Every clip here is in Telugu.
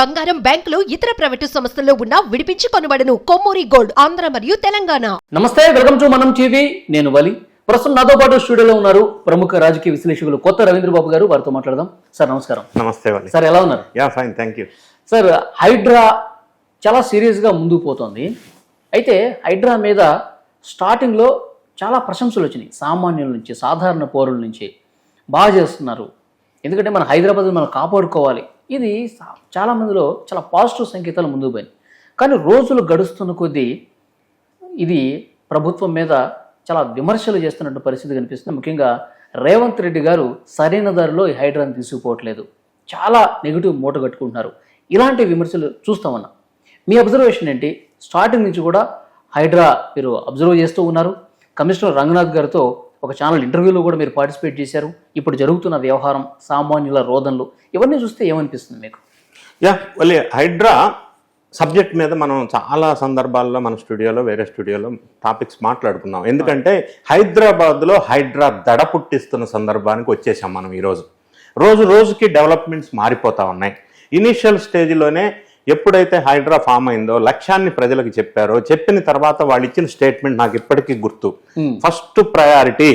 బంగారం బ్యాంకులు ఇతర ప్రైవేటు సంస్థల్లో ఉన్న విడిపించి కొనబడను. కొమ్మూరి గోల్డ్ ఆంధ్ర మరియు తెలంగాణ. నమస్తే వెల్కమ్ టు మనం టీవీ. నేను వలి. ప్రస్తుతం నాతో పాటు స్టూడియోలో ఉన్నారు ప్రముఖ రాజకీయ విశ్లేషకులు కొత్త రవీంద్ర బాబు గారు. వారితో మాట్లాడదాం. సార్ నమస్కారం. నమస్తే వాలి. సార్ ఎలా ఉన్నారు? Ya fine thank you. Sir HYDRAA చాలా సీరియస్గా ముందుకు పోతోంది. అయితే హైడ్రా మీద స్టార్టింగ్లో చాలా ప్రశంసలు వచ్చినాయి. సామాన్యుల నుంచి సాధారణ పౌరుల నుంచి. బాగా చేస్తున్నారు. ఎందుకంటే మన హైదరాబాద్ మనం కాపాడుకోవాలి. ఇది సా- చాలా మందిలో చాలా పాజిటివ్ సంకేతాలు ముందుకు పోయినాయి. కానీ రోజులు గడుస్తున్న కొద్దీ ఇది ప్రభుత్వం మీద చాలా విమర్శలు చేస్తున్నట్టు పరిస్థితి కనిపిస్తుంది. ముఖ్యంగా రేవంత్ రెడ్డి గారు సరైన దారిలో ఈ హైడ్రాని తీసుకుపోవట్లేదు. చాలా నెగిటివ్ మూట కట్టుకుంటున్నారు. ఇలాంటి విమర్శలు చూస్తామన్నా మీ అబ్జర్వేషన్ ఏంటి? స్టార్టింగ్ నుంచి కూడా హైడ్రా మీరు అబ్జర్వ్ చేస్తూ ఉన్నారు. కమిషనర్ రంగనాథ్ గారితో ఒక ఛానల్ ఇంటర్వ్యూలో కూడా మీరు పార్టిసిపేట్ చేశారు. ఇప్పుడు జరుగుతున్న వ్యవహారం సామాన్యుల రోదనలు ఇవన్నీ చూస్తే ఏమనిపిస్తుంది మీకు? యా వలి హైడ్రా సబ్జెక్ట్ మీద మనం చాలా సందర్భాల్లో మన స్టూడియోలో వేరే స్టూడియోలో టాపిక్స్ మాట్లాడుకున్నాం ఎందుకంటే హైదరాబాద్లో హైడ్రా దడ పుట్టిస్తున్న సందర్భానికి వచ్చేసాం మనం ఈరోజు. రోజు రోజుకి డెవలప్మెంట్స్ మారిపోతా ఉన్నాయి. ఇనీషియల్ స్టేజ్లోనే ఎప్పుడైతే హైడ్రా ఫామ్ అయిందో లక్ష్యాన్ని ప్రజలకు చెప్పారో చెప్పిన తర్వాత వాళ్ళు ఇచ్చిన స్టేట్మెంట్ నాకు ఇప్పటికీ గుర్తు. ఫస్ట్ ప్రయారిటీ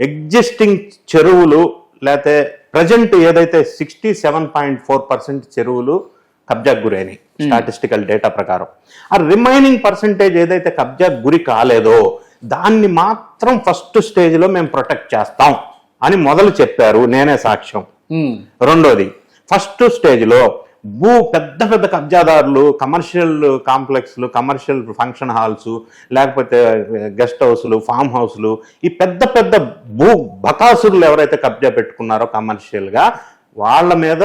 ఎగ్జిస్టింగ్ చెరువులు లేకపోతే ప్రజెంట్ ఏదైతే sixty seven point four percent చెరువులు కబ్జాకు గురైనాయి స్టాటిస్టికల్ డేటా ప్రకారం. ఆ రిమైనింగ్ పర్సంటేజ్ ఏదైతే కబ్జాకు గురి కాలేదో దాన్ని మాత్రం ఫస్ట్ స్టేజ్లో మేము ప్రొటెక్ట్ చేస్తాం అని మొదలు చెప్పారు నేనే సాక్ష్యం. రెండోది ఫస్ట్ స్టేజ్లో భూ పెద్ద పెద్ద కబ్జాదారులు కమర్షియల్ కాంప్లెక్స్లు కమర్షియల్ ఫంక్షన్ హాల్స్ లేకపోతే గెస్ట్ హౌస్లు ఫామ్ హౌస్లు ఈ పెద్ద పెద్ద భూ బకాసురులు ఎవరైతే కబ్జా పెట్టుకున్నారో కమర్షియల్గా వాళ్ళ మీద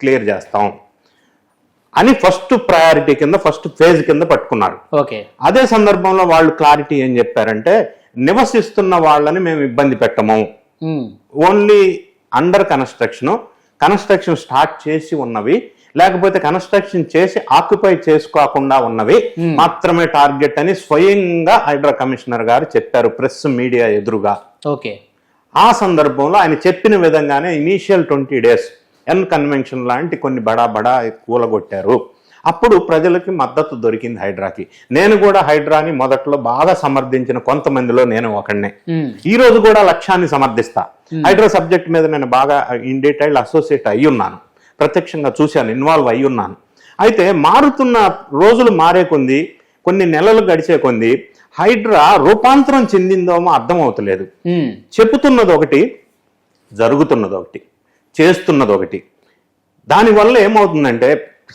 క్లియర్ చేస్తాం. అని ఫస్ట్ ప్రయారిటీ కింద ఫస్ట్ ఫేజ్ కింద పట్టుకున్నారు. ఓకే. అదే సందర్భంలో వాళ్ళు క్లారిటీ ఏం చెప్పారంటే నివసిస్తున్న వాళ్ళని మేము ఇబ్బంది పెట్టము. Only under construction construction start చేసి ఉన్నవి లేకపోతే కన్స్ట్రక్షన్ చేసి ఆక్యుపై చేసుకోకుండా ఉన్నవి మాత్రమే టార్గెట్ అని స్వయంగా హైడ్రా కమిషనర్ గారు చెప్పారు ప్రెస్ మీడియా ఎదురుగా. ఓకే. ఆ సందర్భంలో ఆయన చెప్పిన విధంగానే initial twenty days N convention లాంటి కొన్ని బడా బడా కూలగొట్టారు. అప్పుడు ప్రజలకి మద్దతు దొరికింది హైడ్రాకి. నేను కూడా హైడ్రాని మొదట్లో బాగా సమర్థించిన కొంతమందిలో నేను ఒకడినే ఈ రోజు కూడా లక్ష్యాన్ని సమర్థిస్తా. హైడ్రా సబ్జెక్ట్ మీద నేను బాగా ఇన్ డీటెయిల్ అసోసియేట్ అయి ఉన్నాను ప్రత్యక్షంగా చూశాను ఇన్వాల్వ్ అయి ఉన్నాను. అయితే మారుతున్న రోజులు మారే కొంది కొన్ని నెలలు గడిచే కొంది హైడ్రా రూపాంతరం చెందిందేమో అర్థం అవుతలేదు చెబుతున్నది ఒకటి జరుగుతున్నది ఒకటి చేస్తున్నది ఒకటి. దానివల్ల ఏమవుతుందంటే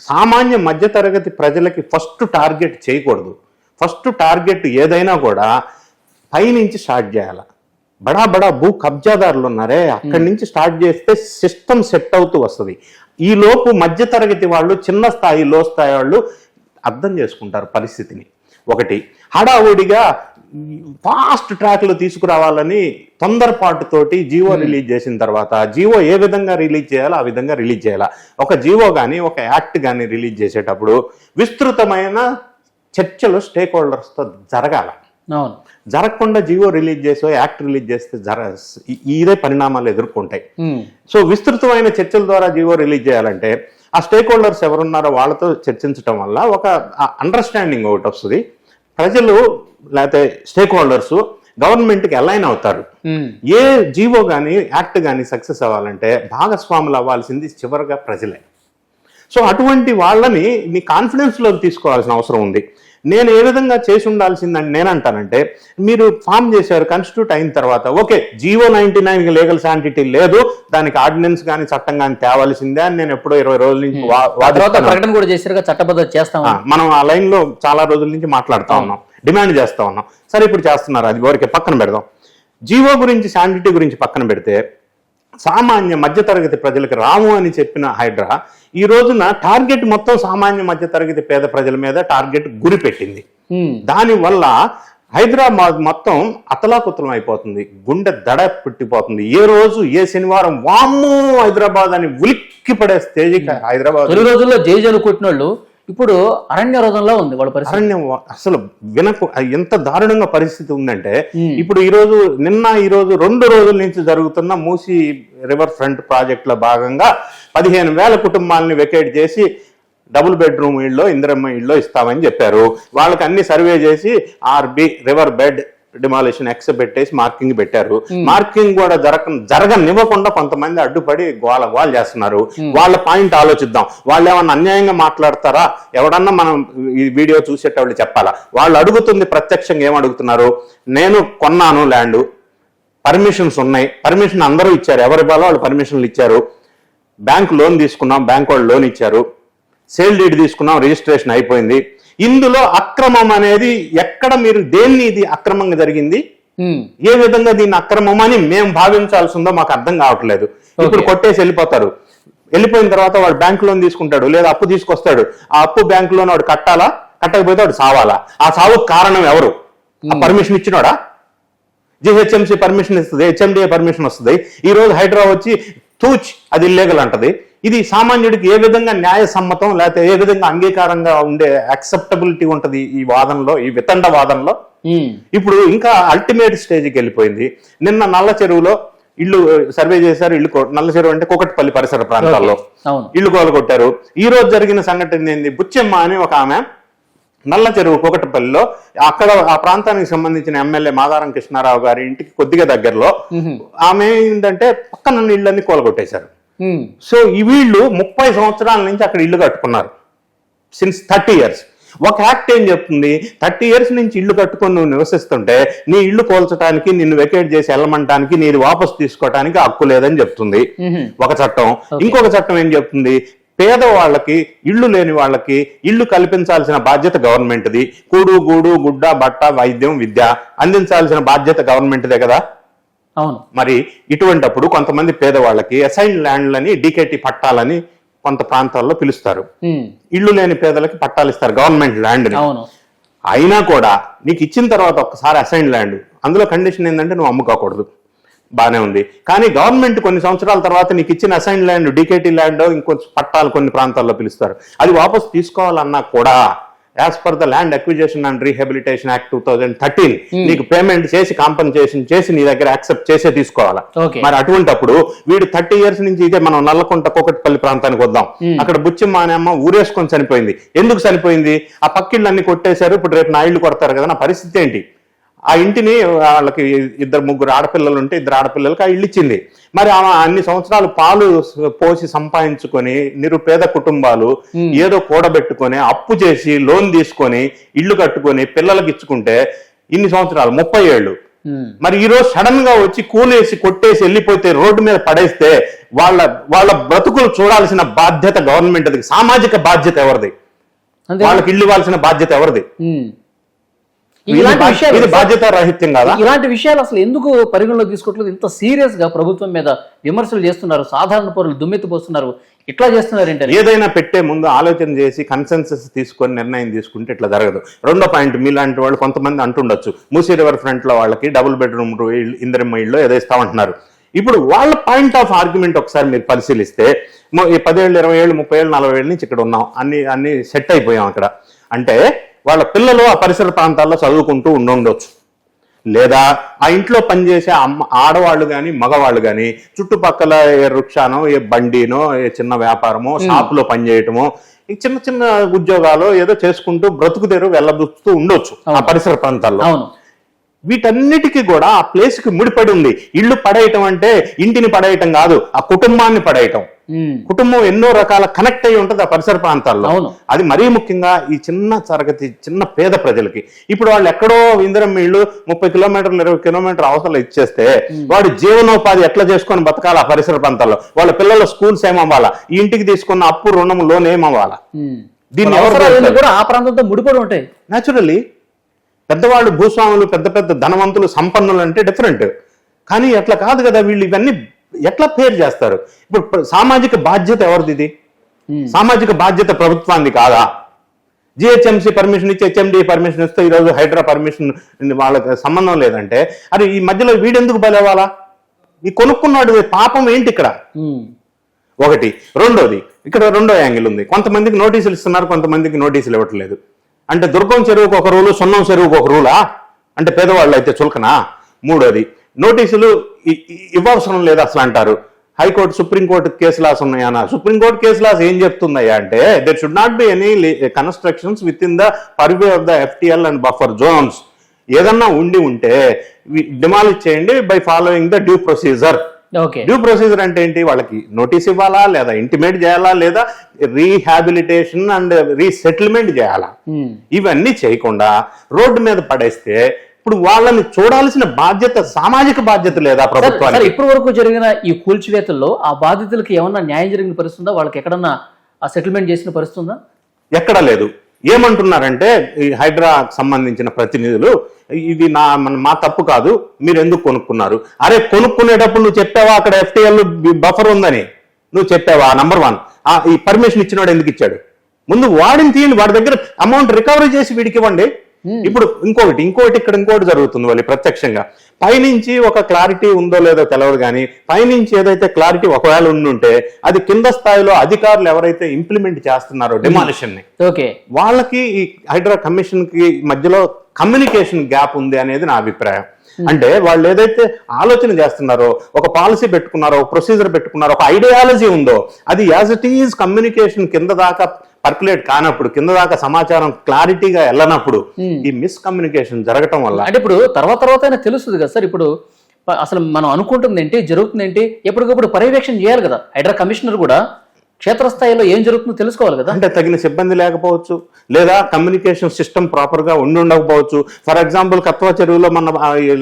సామాన్య మధ్యతరగతి ప్రజలకి ఫస్ట్ టార్గెట్ చేయకూడదు. ఫస్ట్ టార్గెట్ ఏదైనా కూడా పైనుంచి స్టార్ట్ చేయాలి. బడా బడా భూ కబ్జాదారులు ఉన్నారే అక్కడి నుంచి స్టార్ట్ చేస్తే సిస్టమ్ సెట్ అవుతూ వస్తుంది. ఈ లోపు మధ్యతరగతి వాళ్ళు చిన్న స్థాయి లో స్థాయి వాళ్ళు అర్థం చేసుకుంటారు పరిస్థితిని. ఒకటి హడావుడిగా ఫాస్ట్ ట్రాక్లో తీసుకురావాలని తొందరపాటుతోటి జీవో రిలీజ్ చేసిన తర్వాత జీవో ఏ విధంగా రిలీజ్ చేయాలో ఆ విధంగా రిలీజ్ చేయాలా. ఒక జీవో కానీ ఒక యాక్ట్ కానీ రిలీజ్ చేసేటప్పుడు విస్తృతమైన చర్చలు స్టేక్ హోల్డర్స్తో జరగాల. అవును. జరగకుండా జీవో రిలీజ్ చేసో యాక్ట్ రిలీజ్ చేస్తే జర ఇదే పరిణామాలు ఎదుర్కొంటాయి. ఉమ్. సో విస్తృతమైన చర్చల ద్వారా జీవో రిలీజ్ చేయాలంటే ఆ స్టేక్ హోల్డర్స్ ఎవరున్నారో వాళ్ళతో చర్చించడం వల్ల ఒక అండర్స్టాండింగ్ ఒకటి వస్తుంది. ప్రజలు లేకపోతే స్టేక్ హోల్డర్స్ గవర్నమెంట్కి అలైన్ అవుతారు. ఉమ్. ఏ జీవో కానీ యాక్ట్ కానీ సక్సెస్ అవ్వాలంటే భాగస్వాములు అవ్వాల్సింది చివరిగా ప్రజలే. సో అటువంటి వాళ్ళని మీ కాన్ఫిడెన్స్లోకి తీసుకోవాల్సిన అవసరం ఉంది. నేను ఏ విధంగా చేసి ఉండాల్సిందని నేను అంటానంటే మీరు ఫామ్ చేశారు కాన్స్టిట్యూట్ అయిన తర్వాత okay GO ninety nine legal sanctity లేదు దానికి ఆర్డినెన్స్ కానీ చట్టం కానీ తేవాల్సిందే అని నేను ఎప్పుడో ఇరవై రోజుల నుంచి. ప్రకటన కూడా చేశారుగా చట్టబద్ధత చేస్తాం మనం ఆ లైన్లో చాలా రోజుల నుంచి మాట్లాడుతా ఉన్నాం డిమాండ్ చేస్తా ఉన్నాం. సరే ఇప్పుడు చేస్తున్నారు అది వరకే పక్కన పెడదాం. జీవో గురించి శాంటిటీ గురించి పక్కన పెడితే సామాన్య మధ్యతరగతి ప్రజలకు రాము అని చెప్పిన హైడ్రా ఈ రోజున టార్గెట్ మొత్తం సామాన్య మధ్యతరగతి పేద ప్రజల మీద టార్గెట్ గురి పెట్టింది. దానివల్ల హైదరాబాద్ మొత్తం అతలాకుతలం అయిపోతుంది గుండె దడ పుట్టిపోతుంది ఏ రోజు ఏ శనివారం వామ్మో హైదరాబాద్ అని ఉలిక్కి పడే స్టేజ్కి హైదరాబాద్ తొలి రోజుల్లో జై జలు కొట్టిన వాళ్ళు ఇప్పుడు అరణ్య రోధంలో ఉంది వాళ్ళ పరిస్థితి అరణ్యం అసలు వినకు ఎంత దారుణంగా పరిస్థితి ఉందంటే. ఇప్పుడు ఈ రోజు నిన్న ఈ రోజు రెండు రోజుల నుంచి జరుగుతున్న మూసీ రివర్ ఫ్రంట్ ప్రాజెక్ట్లో భాగంగా పదిహేను వేల కుటుంబాలని వెకేట్ చేసి డబుల్ బెడ్రూమ్ ఇళ్ళలో ఇందిరమ్మ ఇళ్ళలో ఇస్తామని చెప్పారు వాళ్ళకి అన్ని సర్వే చేసి RB river bed demolition X పెట్టేసి మార్కింగ్ పెట్టారు. మార్కింగ్ కూడా జరగ జరగనివ్వకుండా కొంతమంది అడ్డుపడి గోల గోల చేస్తున్నారు. వాళ్ళ పాయింట్ ఆలోచిద్దాం. వాళ్ళు ఏమన్నా అన్యాయంగా మాట్లాడతారా? ఎవడన్నా మనం ఈ వీడియో చూసేటప్పుడు చెప్పాలా? వాళ్ళు అడుగుతుంది ప్రత్యక్షంగా ఏం అడుగుతున్నారు? నేను కొన్నాను ల్యాండ్ పర్మిషన్స్ ఉన్నాయి. పర్మిషన్ అందరూ ఇచ్చారు. ఎవరి బాలో వాళ్ళు పర్మిషన్లు ఇచ్చారు. బ్యాంక్ లోన్ తీసుకున్నాం. బ్యాంక్ వాళ్ళు లోన్ ఇచ్చారు. సేల్ డీడ్ తీసుకున్నాం. రిజిస్ట్రేషన్ అయిపోయింది. ఇందులో అక్రమం అనేది ఎక్కడ మీరు దేన్ని ఇది అక్రమంగా జరిగింది? ఏ విధంగా దీన్ని అక్రమం అని మేము భావించాల్సి ఉందో మాకు అర్థం కావట్లేదు. ఇప్పుడు కొట్టేసి వెళ్ళిపోతారు. వెళ్ళిపోయిన తర్వాత వాడు బ్యాంక్ లోన్ తీసుకుంటాడు లేదా అప్పు తీసుకొస్తాడు. ఆ అప్పు బ్యాంక్ లోన్ వాడు కట్టాలా? కట్టకపోతే వాడు సావాలా? ఆ సావుకు కారణం ఎవరు? ఆ పర్మిషన్ ఇచ్చినోడా? జిహెచ్ఎంసీ పర్మిషన్ ఇస్తుంది హెచ్ఎండిఏ పర్మిషన్ వస్తుంది. ఈ రోజు హైడ్రా వచ్చి తూచ్ అది ఇల్లీగల్ అంటది. ఇది సామాన్యుడికి ఏ విధంగా న్యాయ సమ్మతం లేకపోతే ఏ విధంగా అంగీకారంగా ఉండే అక్సెప్టబిలిటీ ఉంటది ఈ వాదనలో ఈ వితండ వాదనలో? ఇప్పుడు ఇంకా అల్టిమేట్ స్టేజ్కి వెళ్ళిపోయింది. నిన్న నల్ల చెరువులో ఇల్లు సర్వే చేశారు ఇల్లు నల్ల చెరువు అంటే కోకట్పల్లి పరిసర ప్రాంతాల్లో. ఇల్లు కోలు కొట్టారు ఈ రోజు జరిగిన సంఘటన ఏంది? బుచ్చమ్మ అని ఒక ఆమె నల్ల చెరువు కోకటపల్లిలో అక్కడ ఆ ప్రాంతానికి సంబంధించిన ఎమ్మెల్యే మాదారం కృష్ణారావు గారి ఇంటికి కొద్దిగా దగ్గరలో ఆమె ఏంటంటే పక్కన ఇళ్ళన్ని కూలగొట్టేశారు. సో ఈ వీళ్ళు ముప్పై సంవత్సరాల నుంచి అక్కడ ఇల్లు కట్టుకున్నారు. సిన్స్ థర్టీ ఇయర్స్ ఒక యాక్ట్ ఏం చెప్తుంది? థర్టీ ఇయర్స్ నుంచి ఇల్లు కట్టుకొని నువ్వు నివసిస్తుంటే నీ ఇల్లు కోల్చడానికి నిన్ను వెకేట్ చేసి వెళ్ళమంటానికి నీది వాపసు తీసుకోవడానికి హక్కు లేదని చెప్తుంది. ఒక చట్టం. ఇంకొక చట్టం ఏం చెప్తుంది? పేదవాళ్ళకి ఇల్లు లేని వాళ్ళకి ఇల్లు కల్పించాల్సిన బాధ్యత గవర్నమెంట్ది కూడు గూడు గుడ్డ బట్ట వైద్యం విద్య అందించాల్సిన బాధ్యత గవర్నమెంట్దే కదా? అవును. మరి ఇటువంటప్పుడు కొంతమంది పేదవాళ్ళకి అసైన్ ల్యాండ్లని డీకేటీ పట్టాలని కొంత ప్రాంతాల్లో పిలుస్తారు. ఇల్లు లేని పేదలకి పట్టాలు ఇస్తారు గవర్నమెంట్ ల్యాండ్ అవును. అయినా కూడా నీకు ఇచ్చిన తర్వాత ఒక్కసారి అసైన్ ల్యాండ్ అందులో కండిషన్ ఏంటంటే నువ్వు అమ్ముకోకూడదు. బానే ఉంది. కానీ గవర్నమెంట్ కొన్ని సంవత్సరాల తర్వాత నీకు ఇచ్చిన అసైన్ ల్యాండ్ డీకేటీ ల్యాండ్ ఇంకొంచెం పట్టాలు కొన్ని ప్రాంతాల్లో పిలుస్తారు. అది వాపస్ తీసుకోవాలన్నా కూడా as per the land acquisition and rehabilitation act two thousand thirteen నీకు పేమెంట్ చేసి కాంపన్సేషన్ చేసి నీ దగ్గర యాక్సెప్ట్ చేసే తీసుకోవాలా. మరి అటువంటప్పుడు వీడు థర్టీ ఇయర్స్ నుంచి ఇదే మనం నల్లకుంట కోకట్పల్లి ప్రాంతానికి వద్దాం. అక్కడ బుచ్చిమ్మ అనే అమ్మ ఊరేసుకొని చనిపోయింది. ఎందుకు చనిపోయింది? ఆ పక్కిళ్ళు అన్ని కొట్టేశారు. ఇప్పుడు రేపు నా ఇల్లు కొడతారు కదా నా పరిస్థితి ఏంటి? ఆ ఇంటిని వాళ్ళకి ఇద్దరు ముగ్గురు ఆడపిల్లలు ఉంటే ఇద్దరు ఆడపిల్లలకి ఆ ఇల్లు ఇచ్చింది మరి ఆమె అన్ని సంవత్సరాలు పాలు పోసి సంపాదించుకొని నిరుపేద కుటుంబాలు ఏదో కూడబెట్టుకొని అప్పు చేసి లోన్ తీసుకొని ఇల్లు కట్టుకొని పిల్లలకి ఇచ్చుకుంటే ఇన్ని సంవత్సరాలు? ముప్పై ఏళ్ళు. మరి ఈ రోజు సడన్గా వచ్చి కూలేసి కొట్టేసి వెళ్ళిపోతే రోడ్డు మీద పడేస్తే వాళ్ళ వాళ్ళ బ్రతుకులు చూడాల్సిన బాధ్యత గవర్నమెంట్ సామాజిక బాధ్యత ఎవరిది? వాళ్ళకి ఇల్లు ఇవ్వాల్సిన బాధ్యత ఎవరిది? ఇలాంటి బాధ్యత రాహిత్యం కాదా? ఇలాంటి విషయాలు అసలు ఎందుకు పరిగణలోకి తీసుకోవట్లేదు? ఇంత సీరియస్గా ప్రభుత్వం మీద విమర్శలు చేస్తున్నారు సాధారణ పౌరులు దుమ్మెత్తిపోస్తున్నారు. ఇట్లా చేస్తున్నారు ఏంటని? ఏదైనా పెట్టే ముందు ఆలోచన చేసి కన్సెన్సస్ తీసుకొని నిర్ణయం తీసుకుంటే ఇట్లా జరగదు. రెండో పాయింట్ మీలాంటి వాళ్ళు కొంతమంది అంటుండొచ్చు. మూసీ రివర్ ఫ్రంట్లో వాళ్ళకి డబుల్ బెడ్రూమ్ ఇందరిమ్మ ఇళ్ళు ఏదో ఇస్తామంటున్నారు ఇప్పుడు వాళ్ళ పాయింట్ ఆఫ్ ఆర్గ్యుమెంట్ ఒకసారి మీరు పరిశీలిస్తే పదేళ్ళు ఇరవై ఏళ్ళు ముప్పై ఏళ్ళు నలభై ఏళ్ళ నుంచి ఇక్కడ ఉన్నాం. అన్ని అన్ని సెట్ అయిపోయాం అక్కడ. అంటే వాళ్ళ పిల్లలు ఆ పరిసర ప్రాంతాల్లో చదువుకుంటూ ఉండుండొచ్చు. లేదా ఆ ఇంట్లో పనిచేసే అమ్మ ఆడవాళ్ళు కానీ మగవాళ్ళు కానీ చుట్టుపక్కల ఏ వృక్షానో ఏ బండినో ఏ చిన్న వ్యాపారమో షాపులో పనిచేయటమో ఈ చిన్న చిన్న ఉద్యోగాలు ఏదో చేసుకుంటూ బ్రతుకు తెరు వెళ్ళబుస్తూ ఉండొచ్చు ఆ పరిసర ప్రాంతాల్లో. వీటన్నిటికీ కూడా ఆ ప్లేస్కి ముడిపడి ఉంది. ఇల్లు పడేయటం అంటే ఇంటిని పడేయటం కాదు ఆ కుటుంబాన్ని పడేయటం. కుటుంబం ఎన్నో రకాల కనెక్ట్ అయి ఉంటుంది ఆ పరిసర ప్రాంతాల్లో. అవును. అది మరీ ముఖ్యంగా ఈ చిన్న తరగతి చిన్న పేద ప్రజలకి. ఇప్పుడు వాళ్ళు ఎక్కడో ఇందిరం ఇళ్ళు ముప్పై కిలోమీటర్లు ఇరవై కిలోమీటర్ అవసరం ఇచ్చేస్తే వాడు జీవనోపాధి ఎట్లా చేసుకొని బతకాలి ఆ పరిసర ప్రాంతాల్లో? వాళ్ళ పిల్లల స్కూల్స్ ఏమవ్వాలా? ఈ ఇంటికి తీసుకున్న అప్పు రుణం లోన్ ఏమవ్వాలా. దీన్ని వాళ్ళ తీరుస్తారు? కూడా ఆ ప్రాంతంతో ముడిపడి ఉంటాయి. న్యాచురల్లీ పెద్దవాళ్ళు భూస్వాములు పెద్ద పెద్ద ధనవంతులు సంపన్నులు అంటే డిఫరెంట్ కానీ అట్లా కాదు కదా వీళ్ళు ఇవన్నీ ఎట్లా పేరు చేస్తారు? ఇప్పుడు సామాజిక బాధ్యత ఎవరిది ఇది. సామాజిక బాధ్యత ప్రభుత్వాన్ని కాదా? జిహెచ్ఎంసీ పర్మిషన్ ఇచ్చి హెచ్ఎండి పర్మిషన్ ఇస్తే ఈరోజు హైడ్రా పర్మిషన్ వాళ్ళకి సంబంధం లేదంటే అరే ఈ మధ్యలో వీడెందుకు బలేవాలా? ఈ కొనుక్కున్నాడు పాపం ఏంటి ఇక్కడ. ఒకటి. రెండోది ఇక్కడ రెండో యాంగిల్ ఉంది. కొంతమందికి నోటీసులు ఇస్తున్నారు కొంతమందికి నోటీసులు ఇవ్వట్లేదు. అంటే దుర్గం చెరువుకు ఒక రూలు సున్నం చెరువుకు ఒక రూలా? అంటే పేదవాళ్ళు అయితే చులకనా? మూడోది నోటీసులు ఇవ్వవసరం లేదు అసలు అంటారు. High court supreme court case laws ఉన్నాయా సుప్రీంకోర్టు కేసు లాస్ ఏం చెప్తుందయ్యా అంటే there should not be any constructions within the purview of the FTL and buffer zones ఏదన్నా ఉండి ఉంటే డిమాలిష్ చేయండి by following the due procedure okay due procedure అంటే ఏంటి? వాళ్ళకి నోటీస్ ఇవ్వాలా లేదా ఇంటిమేట్ చేయాలా లేదా రీహాబిలిటేషన్ అండ్ రీసెటిల్మెంట్ చేయాలా? ఉమ్. ఇవన్నీ చేయకుండా రోడ్డు మీద పడేస్తే ఇప్పుడు వాళ్ళని చూడాల్సిన బాధ్యత సామాజిక బాధ్యత లేదా ప్రభుత్వానికి? ఇప్పటి వరకు జరిగిన ఈ కూల్చివేతల్లో ఆ బాధితులకు ఏమన్నా న్యాయం జరిగిన పరిస్థితి ఉందా వాళ్ళకి ఎక్కడన్నా ఆ సెటిల్మెంట్ చేసిన పరిస్థితి ఉందా ఎక్కడ లేదు. ఏమంటున్నారంటే ఈ హైడ్రా సంబంధించిన ప్రతినిధులు ఇది నా మన- మా తప్పు కాదు మీరు ఎందుకు కొనుక్కున్నారు? అరే కొనుక్కునేటప్పుడు నువ్వు చెప్పావా అక్కడ ఎఫ్టీఎల్ బఫర్ ఉందని? నువ్వు చెప్పావా? నంబర్ వన్ ఆ ఈ పర్మిషన్ ఇచ్చినవాడు ఎందుకు ఇచ్చాడు? ముందు వాడిని తీయండి వాడి దగ్గర అమౌంట్ రికవరీ చేసి వీడికి ఇవ్వండి. ఇప్పుడు ఇంకొకటి ఇంకొకటి ఇక్కడ ఇంకోటి జరుగుతుంది వాళ్ళు ప్రత్యక్షంగా. పైనుంచి ఒక క్లారిటీ ఉందో లేదో తెలియదు కానీ పైనుంచి ఏదైతే క్లారిటీ ఒకవేళ ఉండుంటే అది కింద స్థాయిలో అధికారులు ఎవరైతే ఇంప్లిమెంట్ చేస్తున్నారో డిమాలిషన్ని ఓకే. వాళ్ళకి ఈ హైడ్రా కమిషన్కి మధ్యలో కమ్యూనికేషన్ గ్యాప్ ఉంది అనేది నా అభిప్రాయం. అంటే వాళ్ళు ఏదైతే ఆలోచన చేస్తున్నారో ఒక పాలసీ పెట్టుకున్నారో ఒక ప్రొసీజర్ పెట్టుకున్నారో ఒక ఐడియాలజీ ఉందో అది యాజ్ ఇట్ ఈజ్ కమ్యూనికేషన్ కింద దాకా పర్కులేట్ కానప్పుడు కింద దాకా సమాచారం క్లారిటీగా వెళ్ళనప్పుడు ఈ మిస్కమ్యూనికేషన్ జరగటం వల్ల అంటే ఇప్పుడు తర్వాత తర్వాత అయినా తెలుస్తుంది కదా సార్ ఇప్పుడు అసలు మనం అనుకుంటుంది ఏంటి జరుగుతుంది ఏంటి ఎప్పటికప్పుడు పర్యవేక్షణ చేయాలి కదా. హైడ్రా కమిషనర్ కూడా క్షేత్రస్థాయిలో ఏం జరుగుతుందో తెలుసుకోవాలి కదా. అంటే తగిన సిబ్బంది లేకపోవచ్చు లేదా కమ్యూనికేషన్ సిస్టమ్ ప్రాపర్గా ఉండి ఉండకపోవచ్చు. ఫర్ ఎగ్జాంపుల్ కత్వా చెరువులో మన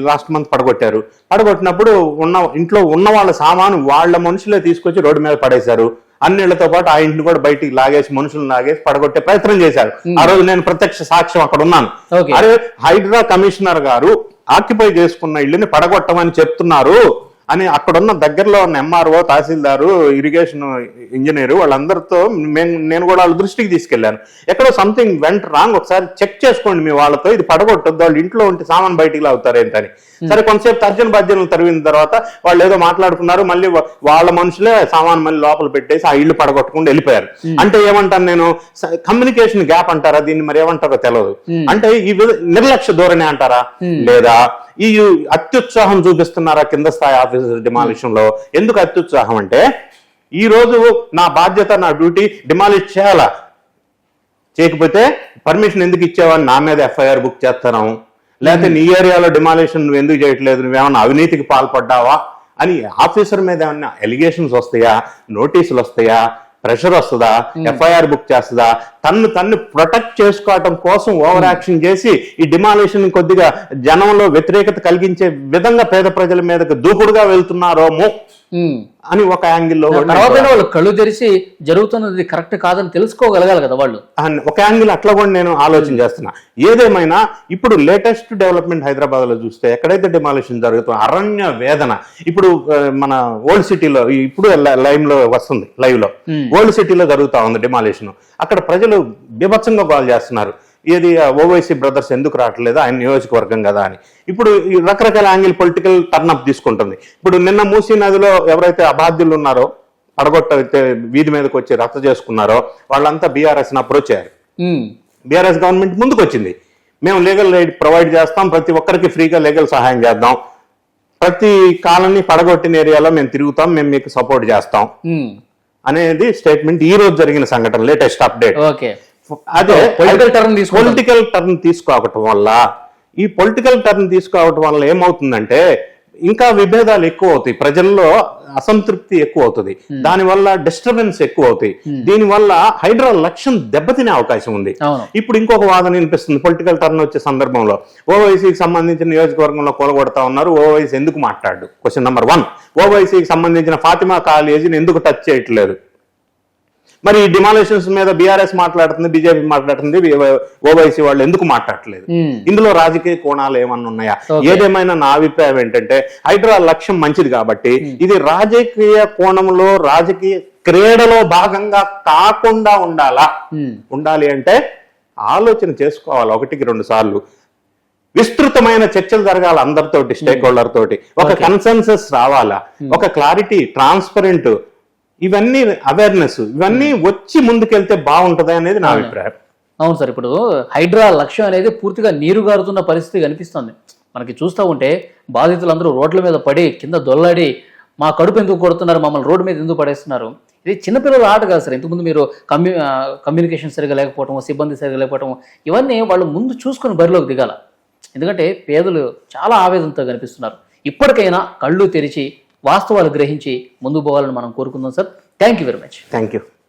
లాస్ట్ మంత్ పడగొట్టారు. పడగొట్టినప్పుడు ఉన్న ఇంట్లో ఉన్న వాళ్ళ సామాను వాళ్ళ మనుషులే తీసుకొచ్చి రోడ్డు మీద పడేశారు. అన్నిళ్ళతో పాటు ఆ ఇంటిని కూడా బయటికి లాగేసి మనుషులు లాగేసి పడగొట్టే ప్రయత్నం చేశారు. ఆ రోజు నేను ప్రత్యక్ష సాక్ష్యం అక్కడ ఉన్నాను. అరే హైడ్రా కమిషనర్ గారు ఆక్యుపై చేసుకున్న ఇల్లుని పడగొట్టమని చెప్తున్నారు. అని అక్కడున్న దగ్గరలో ఉన్న ఎంఆర్ఓ తహసీల్దారు ఇరిగేషన్ ఇంజనీర్ వాళ్ళందరితో మేము నేను కూడా వాళ్ళ దృష్టికి తీసుకెళ్ళాను ఎక్కడో సంథింగ్ వెంట రాంగ్ ఒకసారి చెక్ చేసుకోండి మీ వాళ్ళతో ఇది పడగొట్టొద్దు వాళ్ళు ఇంట్లో ఉంటే సామాన్ బయటికి లాగుతారు ఏంటని. సరే కొంతసేపు తర్జన భర్జనలు తరిగిన తర్వాత వాళ్ళు ఏదో మాట్లాడుకున్నారు మళ్ళీ వాళ్ళ మనుషులే సామాన్ మళ్ళీ లోపల పెట్టేసి ఆ ఇల్లు పడగొట్టకుండా వెళ్ళిపోయారు. అంటే ఏమంటాను నేను కమ్యూనికేషన్ గ్యాప్ అంటారా? దీన్ని మరి ఏమంటారో తెలియదు అంటే ఈ నిర్లక్ష్య ధోరణి అంటారా? లేదా ఈ అత్యుత్సాహం చూపిస్తున్నారా కింద స్థాయి ఆఫీసర్ డిమాలిషన్లో ఎందుకు అత్యుత్సాహం అంటే ఈ రోజు నా బాధ్యత నా డ్యూటీ డిమాలిష్ చేయాలా? చేయకపోతే పర్మిషన్ ఎందుకు ఇచ్చావని నా మీద ఎఫ్ఐఆర్ బుక్ చేస్తాను? లేకపోతే నీ ఏరియాలో డిమాలిషన్ నువ్వు ఎందుకు చేయట్లేదు? నువ్వేమన్నా అవినీతికి పాల్పడ్డావా? అని ఆఫీసర్ మీద ఏమన్నా ఎలిగేషన్స్ వస్తాయా? నోటీసులు వస్తాయా? ప్రెషర్ వస్తుందా? ఎఫ్ఐఆర్ బుక్ చేస్తుందా? తన్ను తన్ను ప్రొటెక్ట్ చేసుకోవటం కోసం ఓవర్ యాక్షన్ చేసి ఈ డిమాలిషన్ కొద్దిగా జనంలో వ్యతిరేకత కలిగించే విధంగా పేద ప్రజల మీదకి దూకుడుగా వెళ్తున్నారోమో. అని ఒక యాంగిల్లో తర్వాత వాళ్ళు కళ్ళు తెరిచి జరుగుతున్నది కరెక్ట్ కాదని తెలుసుకోగలగాలి కదా వాళ్ళు. ఒక యాంగిల్ అట్లా కూడా నేను ఆలోచన చేస్తున్నా. ఏదేమైనా ఇప్పుడు లేటెస్ట్ డెవలప్మెంట్ హైదరాబాద్లో చూస్తే ఎక్కడైతే డిమాలిషన్ జరుగుతుందో అరణ్య వేదన. ఇప్పుడు మన ఓల్డ్ సిటీలో ఇప్పుడు లైవ్లో వస్తుంది లైవ్లో ఓల్డ్ సిటీలో జరుగుతా ఉంది డిమాలిషన్ అక్కడ ప్రజలు బీభత్సంగా కాల్ చేస్తున్నారు. ఏది ఓవైసీ బ్రదర్స్ ఎందుకు రావట్లేదు? ఆయన నియోజకవర్గం కదా అని. ఇప్పుడు ఈ రకరకాల యాంగిల్ పొలిటికల్ టర్నప్ తీసుకుంటుంది. ఇప్పుడు నిన్న మూసీ నదిలో ఎవరైతే అబాధ్యులు ఉన్నారో పడగొట్ట వీధి మీదకి వచ్చి రద్దు చేసుకున్నారో వాళ్ళంతా బీఆర్ఎస్ అప్రోచ్ అయ్యారు. బీఆర్ఎస్ గవర్నమెంట్ ముందుకు వచ్చింది మేము లీగల్ ఎయిడ్ ప్రొవైడ్ చేస్తాం ప్రతి ఒక్కరికి ఫ్రీగా లీగల్ సహాయం చేద్దాం. ప్రతి కాలనీ పడగొట్టిన ఏరియాలో మేము తిరుగుతాం మేము మీకు సపోర్ట్ చేస్తాం. అనేది స్టేట్మెంట్ ఈ రోజు జరిగిన సంఘటన లేటెస్ట్ అప్డేట్ ఓకే. అదే పొలిటికల్ టర్న్ పొలిటికల్ టర్న్ తీసుకోవటం వల్ల ఈ పొలిటికల్ టర్న్ తీసుకోవటం వల్ల ఏమవుతుందంటే ఇంకా విభేదాలు ఎక్కువ అవుతాయి. ప్రజల్లో అసంతృప్తి ఎక్కువ అవుతుంది. దానివల్ల డిస్టర్బెన్స్ ఎక్కువ అవుతాయి. దీనివల్ల హైడ్రా లక్ష్యం దెబ్బతినే అవకాశం ఉంది. ఇప్పుడు ఇంకొక వాదన వినిపిస్తుంది. పొలిటికల్ టర్న్ వచ్చే సందర్భంలో ఓవైసీకి సంబంధించిన నియోజకవర్గంలో కూలగొడతా ఉన్నారు. ఓవైసీ ఎందుకు మాట్లాడు? క్వశ్చన్ నెంబర్ వన్ ఓవైసీకి సంబంధించిన ఫాతిమా కాలేజీని ఎందుకు టచ్ చేయట్లేదు? మరి డిమాలేషన్స్ మీద బీఆర్ఎస్ మాట్లాడుతుంది బీజేపీ మాట్లాడుతుంది ఓవైసీ వాళ్ళు ఎందుకు మాట్లాడట్లేదు? ఉమ్. ఇందులో రాజకీయ కోణాలు ఏమన్నా ఉన్నాయా. ఏదేమైనా నా అభిప్రాయం ఏంటంటే హైడ్రా లక్ష్యం మంచిది కాబట్టి ఇది రాజకీయ కోణంలో రాజకీయ క్రీడలో భాగంగా కాకుండా ఉండాలా? ఉమ్. ఉండాలి అంటే ఆలోచన చేసుకోవాలి ఒకటికి రెండు సార్లు. విస్తృతమైన చర్చలు జరగాలి అందరితోటి స్టేక్ హోల్డర్ తోటి. ఒక కన్సెన్సస్ రావాలా? ఒక క్లారిటీ ట్రాన్స్పరెంట్ ఇవన్నీ అవేర్నెస్ ఇవన్నీ వచ్చి ముందుకెళ్తే బాగుంటది అనేది నా అభిప్రాయం. అవును సార్ ఇప్పుడు హైడ్రా లక్ష్యం అనేది పూర్తిగా నీరు గారుతున్న పరిస్థితి కనిపిస్తుంది. మనకి చూస్తూ ఉంటే బాధితులందరూ రోడ్ల మీద పడి కింద దొల్లాడి మా కడుపు ఎందుకు కొడుతున్నారు మమ్మల్ని రోడ్డు మీద ఎందుకు పడేస్తున్నారు? ఇది చిన్నపిల్లల ఆట కాదు సార్. ఇంతకుముందు మీరు కమ్యూ కమ్యూనికేషన్ సరిగా లేకపోవటం సిబ్బంది సరిగా లేకపోవటం ఇవన్నీ వాళ్ళు ముందు చూసుకొని బరిలోకి దిగాల. ఎందుకంటే పేదలు చాలా ఆవేదనతో కనిపిస్తున్నారు. ఇప్పటికైనా కళ్ళు తెరిచి వాస్తవాలు గ్రహించి ముందు పోవాలని మనం కోరుకుందాం sir. Thank you very much thank you